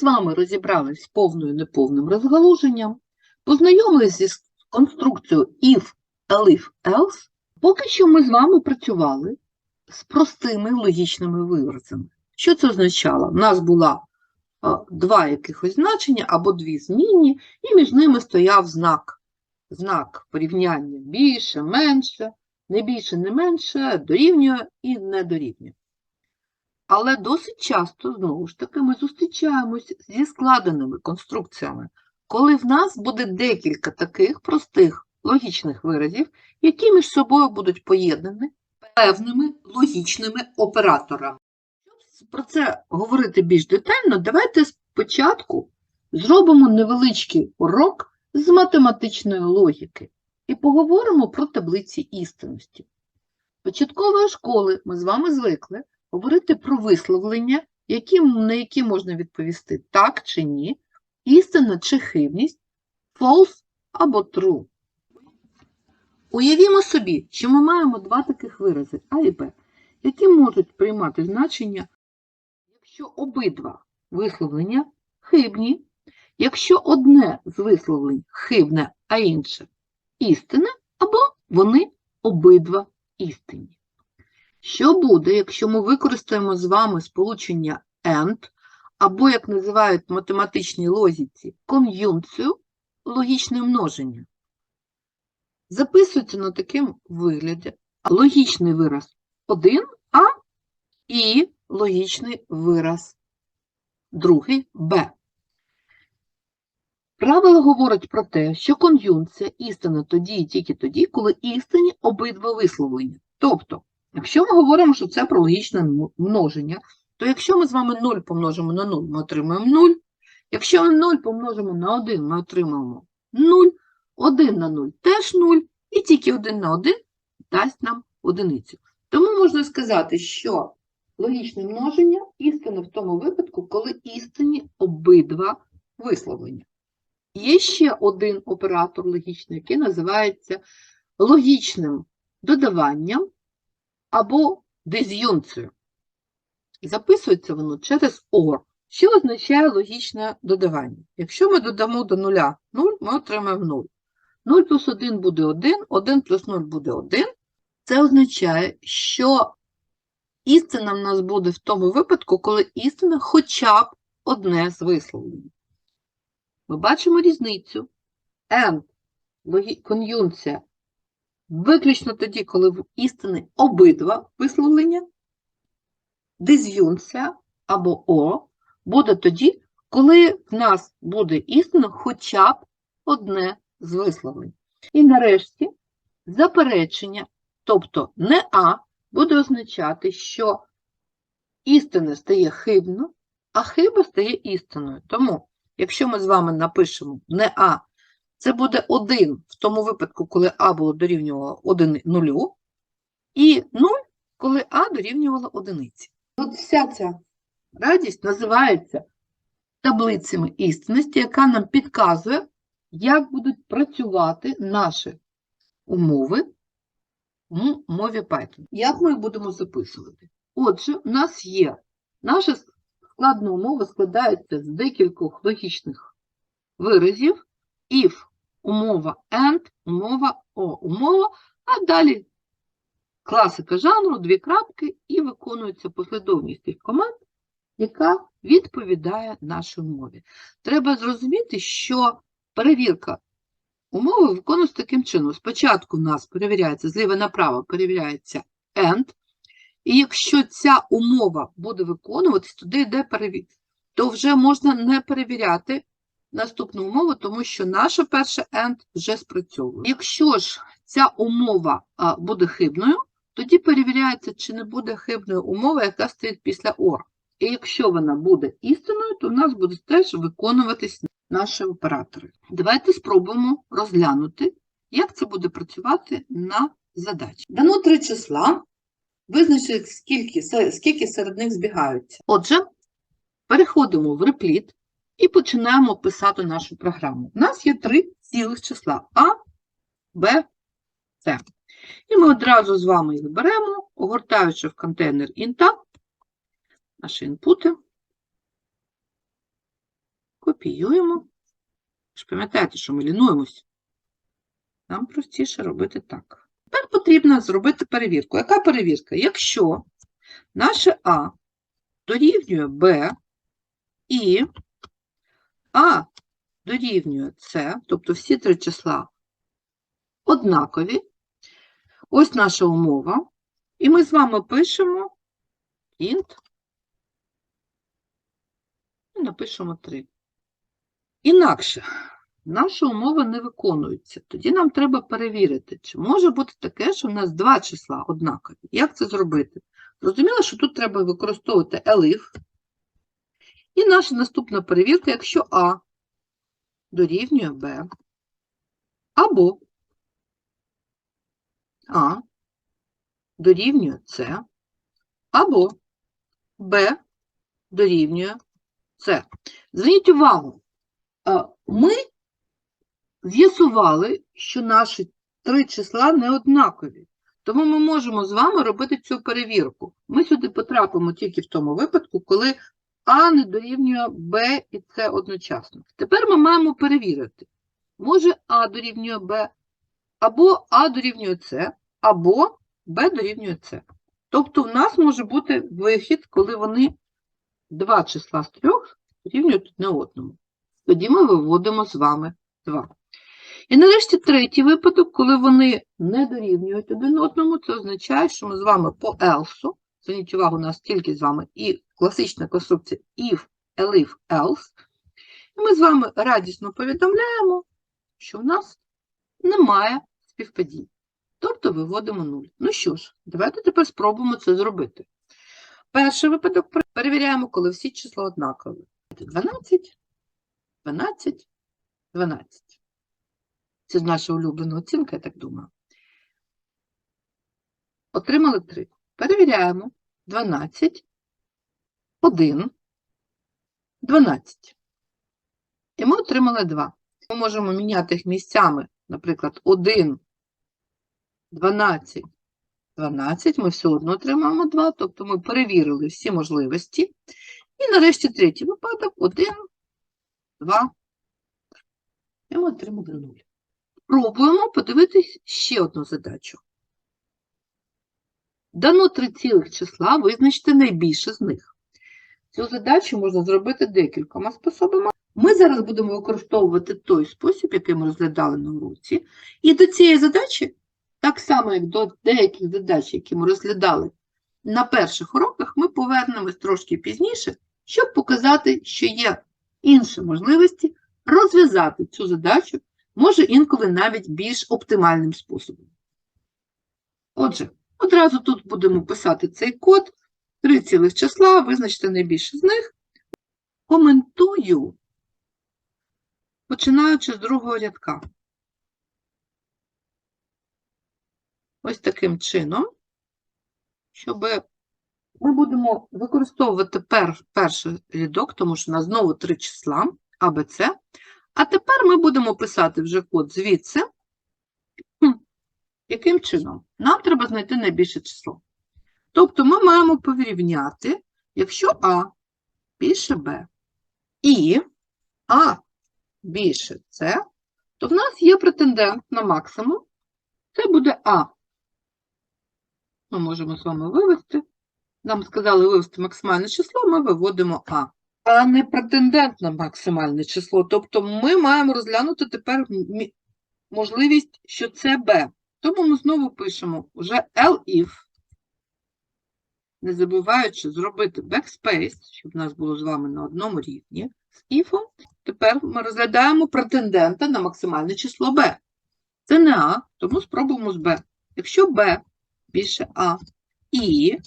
з вами розібрались з повною неповним розгалуженням, познайомились зі конструкцією if, elif, else, поки що ми з вами працювали з простими логічними виразами. Що це означало? У нас була два якихось значення або дві змінні, і між ними стояв знак. Знак порівняння більше, менше, не більше, не менше, дорівнює і не дорівнює. Але досить часто, знову ж таки, ми зустрічаємось зі складеними конструкціями, коли в нас буде декілька таких простих логічних виразів, які між собою будуть поєднані певними логічними операторами. Щоб про це говорити більш детально, давайте спочатку зробимо невеличкий урок з математичної логіки і поговоримо про таблиці істинності. Початкової школи ми з вами звикли говорити про висловлення, які, на які можна відповісти так чи ні, істина чи хибність, false або true. Уявімо собі, що ми маємо два таких вирази А і Б, які можуть приймати значення, якщо обидва висловлення хибні, якщо одне з висловлень хибне, а інше істинне, або вони обидва істинні. Що буде, якщо ми використаємо з вами сполучення AND, або, як називають в математичній логіці, кон'юнкцію, логічне множення? Записується на таким вигляді логічний вираз 1, а і логічний вираз другий Б. Правило говорить про те, що кон'юнкція істина тоді і тільки тоді, коли істинні обидва висловлення. Тобто, якщо ми говоримо, що це про логічне множення, то якщо ми з вами 0 помножимо на 0, ми отримаємо 0. Якщо ми 0 помножимо на 1, ми отримаємо 0. 1 на 0 теж 0, і тільки 1 на 1 дасть нам одиницю. Тому можна сказати, що логічне множення істинне в тому випадку, коли істинні обидва висловлення. Є ще один оператор логічний, який називається логічним додаванням або диз'юнкцією. Записується воно через OR, що означає логічне додавання. Якщо ми додамо до нуля 0, ми отримаємо 0. 0 плюс 1 буде 1, 1 плюс 0 буде 1. Це означає, що істина в нас буде в тому випадку, коли істина хоча б одне з висловлень. Ми бачимо різницю. Логі- кон'юнкція виключно тоді, коли в істини обидва висловлення. Диз'юнкція або О буде тоді, коли в нас буде істина хоча б одне з висловлень. І нарешті заперечення, тобто не А, буде означати, що істина стає хибно, а хиба стає істиною. Тому, якщо ми з вами напишемо не А, це буде 1 в тому випадку, коли А було дорівнювало 1 нулю, і 0, коли А дорівнювало одиниці. От вся ця радість називається таблицями істинності, яка нам підказує, як будуть працювати наші умови в мові Python. Як ми їх будемо записувати? Отже, у нас є наша складна умова складається з декількох логічних виразів. If умова and, умова O, умова, а далі класика жанру, дві крапки, і виконується послідовність тих команд, яка відповідає нашій умові. Треба зрозуміти, що перевірка умови виконується таким чином. Спочатку у нас перевіряється зліва направо, перевіряється AND, і якщо ця умова буде виконуватись, туди йде перевірка, то вже можна не перевіряти наступну умову, тому що наша перша AND вже спрацьовує. Якщо ж ця умова буде хибною, тоді перевіряється, чи не буде хибною умова, яка стоїть після OR. І якщо вона буде істинною, то в нас будуть теж виконуватись наші оператори. Давайте спробуємо розглянути, як це буде працювати на задачі. Дано три числа, визначити, скільки, скільки серед них збігаються. Отже, переходимо в репліт і починаємо писати нашу програму. У нас є три цілих числа А, Б, С. І ми одразу з вами їх беремо, огортаючи в контейнер інта наші інпути. Копіюємо. Ж пам'ятаєте, що ми лінуємось. Нам простіше робити так. Тепер потрібно зробити перевірку. Яка перевірка? Якщо наше А дорівнює Б і А дорівнює С, тобто всі три числа однакові, ось наша умова, і ми з вами пишемо int і напишемо 3. Інакше наша умова не виконується. Тоді нам треба перевірити, чи може бути таке, що в нас два числа однакові. Як це зробити? Зрозуміло, що тут треба використовувати elif. І наша наступна перевірка, якщо А дорівнює Б, або А дорівнює С, або Б дорівнює С. Зверніть увагу, ми з'ясували, що наші три числа не однакові. Тому ми можемо з вами робити цю перевірку. Ми сюди потрапимо тільки в тому випадку, коли А не дорівнює Б і С одночасно. Тепер ми маємо перевірити, може А дорівнює Б, або А дорівнює С, або Б дорівнює С. Тобто в нас може бути вихід, коли вони два числа з трьох рівнюють одне одному. Тоді ми виводимо з вами 2. І нарешті третій випадок, коли вони не дорівнюють один одному, це означає, що ми з вами по else, зверніть увагу, у нас тільки з вами і класична конструкція if, elif, else, і ми з вами радісно повідомляємо, що в нас немає співпадінь. Тобто виводимо 0. Ну що ж, давайте тепер спробуємо це зробити. Перший випадок перевіряємо, коли всі числа однакові. 12, 12, 12. Це наша улюблена оцінка, я так думаю. Отримали 3. Перевіряємо. 12, 1, 12. І ми отримали 2. Ми можемо міняти їх місцями. Наприклад, 1, 12, 12. Ми все одно отримаємо 2. Тобто ми перевірили всі можливості. І нарешті третій випадок 1, 2. І ми отримали 0. Пробуємо подивитись ще одну задачу. Дано три цілих числа, визначте найбільше з них. Цю задачу можна зробити декількома способами. Ми зараз будемо використовувати той спосіб, який ми розглядали на уроці. І до цієї задачі, так само як до деяких задач, які ми розглядали на перших уроках, ми повернемось трошки пізніше, щоб показати, що є інші можливості розв'язати цю задачу, може інколи навіть більш оптимальним способом. Отже, одразу тут будемо писати цей код, три цілих числа, визначте найбільше з них. Коментую, починаючи з другого рядка. Ось таким чином, щоб ми будемо використовувати пер, перший рядок, тому що у нас знову три числа А, Б, С. А тепер ми будемо писати вже код звідси. Яким чином? Нам треба знайти найбільше число. Тобто ми маємо порівняти, якщо А більше Б і А більше С, то в нас є претендент на максимум. Це буде А. Ми можемо з вами вивести. Нам сказали вивести максимальне число, ми виводимо А. А не претендент на максимальне число. Тобто ми маємо розглянути тепер можливість, що це Б. Тому ми знову пишемо вже elif, не забуваючи зробити backspace, щоб в нас було з вами на одному рівні з if. Тепер ми розглядаємо претендента на максимальне число b. Це не А, тому спробуємо з b. Якщо b більше А і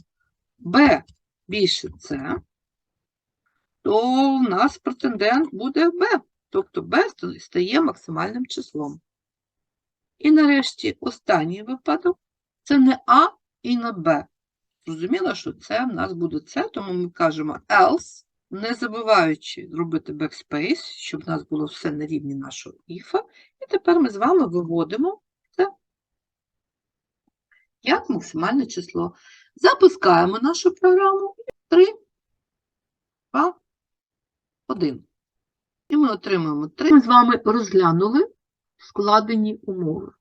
b більше С, то в нас претендент буде b. Тобто b стає максимальним числом. І нарешті останній випадок це не А і не Б. Зрозуміло, що це в нас буде це, тому ми кажемо else, не забуваючи зробити backspace, щоб в нас було все на рівні нашого іфа. І тепер ми з вами виводимо це як максимальне число. Запускаємо нашу програму. 3, 2, 1. І ми отримаємо 3. Ми з вами розглянули складені умови.